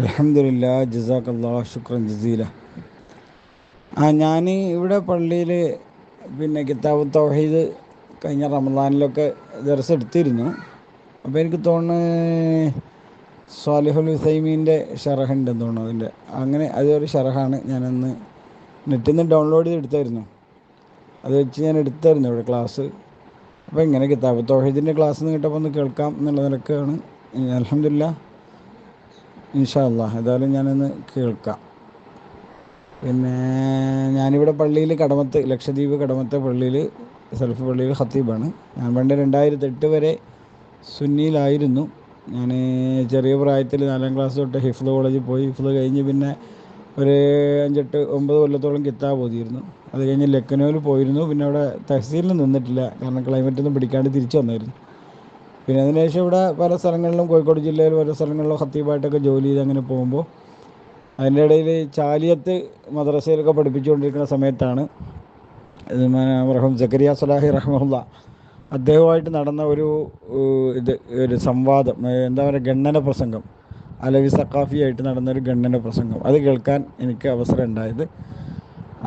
അലഹമില്ല ജസാക്കല്ലാ ശുക്രൻ ജസീല. ആ ഞാൻ ഇവിടെ പള്ളിയിൽ പിന്നെ കിതാബ് തൗഹീദ് കഴിഞ്ഞ റമദാനിലൊക്കെ ദർസ് എടുത്തിരുന്നു. അപ്പോൾ എനിക്ക് തോന്നുന്നു സ്വാലിഹുൽ ഹുസൈമീന്റെ ഷറഹുണ്ടെന്ന് തോന്നുന്നു അതിന്റെ അങ്ങനെ അതൊരു ഷറഹാണ് ഞാനന്ന് നെറ്റിൽ നിന്ന് ഡൗൺലോഡ് ചെയ്ത് എടുത്തായിരുന്നു അത് വെച്ച് ഞാൻ എടുത്തായിരുന്നു ഇവിടെ ക്ലാസ്. അപ്പോൾ ഇങ്ങനെ കിതാബ് തൗഹീദിന്റെ ക്ലാസ് നിന്ന് കിട്ടപ്പോൾ ഒന്ന് കേൾക്കാം എന്നുള്ള നിലക്കാണ്. അലഹമില്ല ഇൻഷാ അള്ളാഹ് ഏതായാലും ഞാനൊന്ന് കേൾക്കാം. പിന്നെ ഞാനിവിടെ പള്ളിയിൽ കടമത്ത് ലക്ഷദ്വീപ് കടമത്തെ പള്ളിയിൽ സെൽഫ് പള്ളിയിൽ ഖത്തീബാണ്. ഞാൻ പണ്ട് രണ്ടായിരത്തി എട്ട് വരെ സുന്നിയിലായിരുന്നു. ഞാൻ ചെറിയ പ്രായത്തിൽ നാലാം ക്ലാസ് തൊട്ട് ഹിഫ്ല് കോളേജിൽ പോയി. ഹിഫ്ല് കഴിഞ്ഞ് പിന്നെ ഒരു അഞ്ചെട്ട് ഒമ്പത് കൊല്ലത്തോളം കിത്താ ഓതിയിരുന്നു. അത് കഴിഞ്ഞ് ലക്നൗവിൽ പോയിരുന്നു. പിന്നെ അവിടെ തഹസീലിൽ നിന്നിട്ടില്ല. കാരണം ക്ലൈമറ്റൊന്നും പിടിക്കാണ്ട് തിരിച്ചു വന്നായിരുന്നു. പിന്നെ അതിനുശേഷം ഇവിടെ പല സ്ഥലങ്ങളിലും കോഴിക്കോട് ജില്ലയിൽ പല സ്ഥലങ്ങളിലും ഹത്തീബായിട്ടൊക്കെ ജോലി ചെയ്ത് അങ്ങനെ പോകുമ്പോൾ അതിന്റെ ഇടയിൽ ചാലിയത്ത് മദ്രസയിലൊക്കെ പഠിപ്പിച്ചുകൊണ്ടിരിക്കുന്ന സമയത്താണ് റഹം ജക്കരിയ സലാഹി റഹ്മുല്ല അദ്ദേഹവുമായിട്ട് നടന്ന ഒരു ഇത് ഒരു സംവാദം എന്താ പറയുക ഗണ്ണന പ്രസംഗം അലവി നടന്ന ഒരു ഗണ്ണന പ്രസംഗം. അത് കേൾക്കാൻ എനിക്ക് അവസരം ഉണ്ടായത്.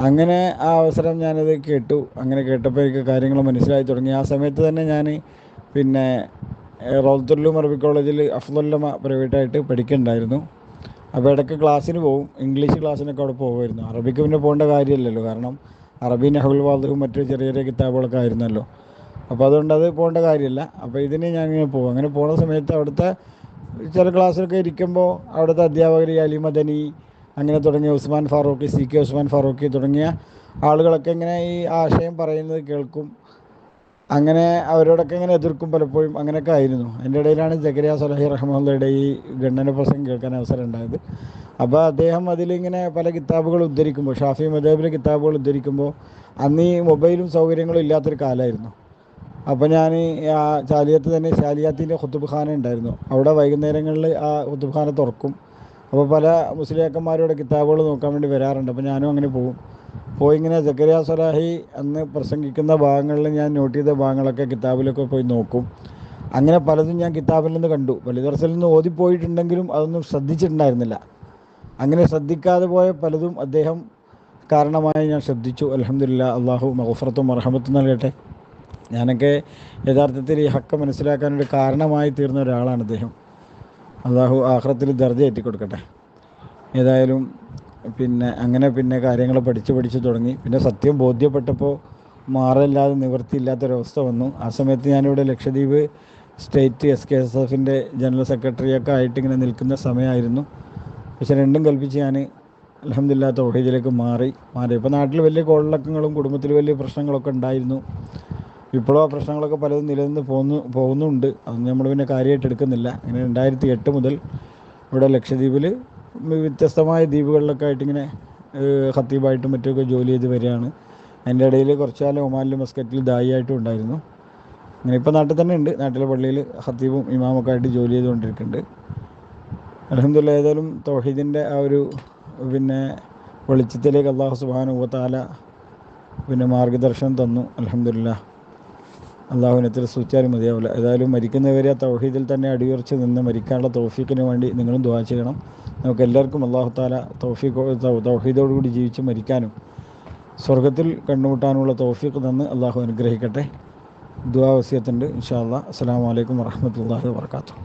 അങ്ങനെ ആ അവസരം ഞാനത് കേട്ടു. അങ്ങനെ കേട്ടപ്പോൾ എനിക്ക് കാര്യങ്ങൾ മനസ്സിലായി തുടങ്ങി. ആ സമയത്ത് തന്നെ ഞാൻ പിന്നെ റോത്തുല്ലൂം അറബി കോളേജിൽ അഫ്ദുല്ലമ പ്രൈവറ്റായിട്ട് പഠിക്കുന്നുണ്ടായിരുന്നു അപ്പോൾ ഇടയ്ക്ക് ക്ലാസ്സിന് പോകും ഇംഗ്ലീഷ് ക്ലാസ്സിനൊക്കെ അവിടെ പോകുമായിരുന്നു അറബിക്ക് പിന്നെ പോകേണ്ട കാര്യമില്ലല്ലോ. കാരണം അറബി നെഹുൽ വാദവും മറ്റു ചെറിയ ചെറിയ കിതാബുകളൊക്കെ ആയിരുന്നല്ലോ. അപ്പോൾ അതുകൊണ്ട് അത് പോകേണ്ട കാര്യമില്ല. അപ്പോൾ ഇതിന് ഞാൻ ഇങ്ങനെ പോകും അങ്ങനെ പോകുന്ന സമയത്ത് അവിടുത്തെ ചില ക്ലാസ്സിലൊക്കെ ഇരിക്കുമ്പോൾ അവിടുത്തെ അധ്യാപകർ അലി മദനി അങ്ങനെ തുടങ്ങിയ ഉസ്മാൻ ഫാറൂഖി സി കെ ഉസ്മാൻ ഫാറൂഖി തുടങ്ങിയ ആളുകളൊക്കെ ഇങ്ങനെ ഈ ആശയം പറയുന്നത് കേൾക്കും. അങ്ങനെ അവരോടൊക്കെ ഇങ്ങനെ എതിർക്കും പലപ്പോഴും അങ്ങനെയൊക്കെ ആയിരുന്നു. അതിന്റെ ഇടയിലാണ് ജക്കരിയ സലഹി റഹ്മുള്ളയുടെ ഈ ഗണ്ണന പ്രസംഗം കേൾക്കാൻ അവസരം ഉണ്ടായത്. അപ്പോൾ അദ്ദേഹം അതിലിങ്ങനെ പല കിതാബുകൾ ഉദ്ധരിക്കുമ്പോൾ ഷാഫി മദേബിലെ കിതാബുകൾ ഉദ്ധരിക്കുമ്പോൾ അന്ന് ഈ മൊബൈലും സൗകര്യങ്ങളും ഇല്ലാത്തൊരു കാലമായിരുന്നു. അപ്പോൾ ഞാൻ ആ ചാലിയത്ത് തന്നെ ചാലിയാത്തിന്റെ ഖുത്തുബ് ഖാന ഉണ്ടായിരുന്നു. അവിടെ വൈകുന്നേരങ്ങളിൽ ആ ഖുത്തുബ് ഖാന തുറക്കും. അപ്പോൾ പല മുസ്ലിയാക്കന്മാരോട് കിതാബുകൾ നോക്കാൻ വേണ്ടി വരാറുണ്ട്. അപ്പോൾ ഞാനും അങ്ങനെ പോകും. പോയി ഇങ്ങനെ ജക്കരിയ സലാഹി അന്ന് പ്രസംഗിക്കുന്ന ഭാഗങ്ങളിൽ ഞാൻ നോട്ട് ചെയ്ത ഭാഗങ്ങളൊക്കെ കിതാബിലൊക്കെ പോയി നോക്കും. അങ്ങനെ പലതും ഞാൻ കിതാബിൽ നിന്ന് കണ്ടു. പള്ളിദർസലിൽ നിന്ന് ഓതിപ്പോയിട്ടുണ്ടെങ്കിലും അതൊന്നും ശ്രദ്ധിച്ചിട്ടുണ്ടായിരുന്നില്ല. അങ്ങനെ ശ്രദ്ധിക്കാതെ പോയ പലതും അദ്ദേഹം കാരണമായി ഞാൻ ശ്രദ്ധിച്ചു. അലഹമില്ല അള്ളാഹു മഹഫറത്തും മറഹമത്തും നൽകട്ടെ. ഞാനൊക്കെ യഥാർത്ഥത്തിൽ ഈ ഹക്ക മനസ്സിലാക്കാനൊരു കാരണമായി തീർന്ന ഒരാളാണ് അദ്ദേഹം. അള്ളാഹു ആഹ്റത്തിൽ ദർജ എത്തിക്കൊടുക്കട്ടെ ഏതായാലും പിന്നെ അങ്ങനെ പിന്നെ കാര്യങ്ങൾ പഠിച്ച് പഠിച്ച് തുടങ്ങി. പിന്നെ സത്യം ബോധ്യപ്പെട്ടപ്പോൾ മാറില്ലാതെ നിവൃത്തിയില്ലാത്തൊരവസ്ഥ വന്നു. ആ സമയത്ത് ഞാനിവിടെ Lakshadweep state S K S എഫിന്റെ ജനറൽ സെക്രട്ടറിയൊക്കെ ആയിട്ട് ഇങ്ങനെ നിൽക്കുന്ന സമയമായിരുന്നു പക്ഷെ രണ്ടും കൽപ്പിച്ച് ഞാൻ അലഹമില്ല തൗഹീദിലേക്ക് മാറി മാറി. ഇപ്പോൾ നാട്ടിൽ വലിയ കോളിളക്കങ്ങളും കുടുംബത്തിൽ വലിയ പ്രശ്നങ്ങളൊക്കെ ഉണ്ടായിരുന്നു. ഇപ്പോഴും ആ പ്രശ്നങ്ങളൊക്കെ പലതും നിലനിന്ന് പോകുന്നു പോകുന്നുണ്ട്. അതൊന്നും നമ്മൾ പിന്നെ കാര്യമായിട്ട് എടുക്കുന്നില്ല. അങ്ങനെ രണ്ടായിരത്തി എട്ട് മുതൽ ഇവിടെ ലക്ഷദ്വീപിൽ വ്യത്യസ്തമായ ദ്വീപുകളിലൊക്കെ ആയിട്ട് ഇങ്ങനെ ഖത്തീബായിട്ടും മറ്റുമൊക്കെ ജോലി ചെയ്ത് വരികയാണ്. അതിന്റെ ഇടയിൽ കുറച്ച് കാലം ഒമാനിലും മസ്കറ്റിൽ ദായിയായിട്ടും ഉണ്ടായിരുന്നു. അങ്ങനെ ഇപ്പോൾ നാട്ടിൽ തന്നെ ഉണ്ട്. നാട്ടിലെ പള്ളിയിൽ ഖത്തീബും ഇമാമൊക്കെ ആയിട്ട് ജോലി ചെയ്തുകൊണ്ടിരിക്കുന്നുണ്ട്. അലഹമില്ല ഏതായാലും തൗഹീദിന്റെ ആ ഒരു പിന്നെ വെളിച്ചത്തിലേക്ക് അള്ളാഹു സുബാനുഭവത്താല പിന്നെ മാർഗദർശനം തന്നു. അലഹമില്ല അള്ളാഹുവിനെ എത്ര സൂചിച്ചാലും മതിയാവില്ല. ഏതായാലും മരിക്കുന്നവരെ തൗഹീദിൽ തന്നെ അടിയുറച്ച് നിന്ന് മരിക്കാനുള്ള തൗഫീഖിന് വേണ്ടി നിങ്ങളും ദ്വാ ചെയ്യണം. നമുക്ക് എല്ലാവർക്കും അള്ളാഹു താല തൗഫീഖ് തൗഹീദോടുകൂടി ജീവിച്ച് മരിക്കാനും സ്വർഗത്തിൽ കണ്ടുമുട്ടാനുള്ള തൗഫീഖ് തന്ന് അള്ളാഹു അനുഗ്രഹിക്കട്ടെ. ദുവാ വസിയത്തുണ്ട് ഇൻഷാ അല്ലാ അസ്സാം വലൈക്കും വർഹമത്തല്ലാഹി വാത്തു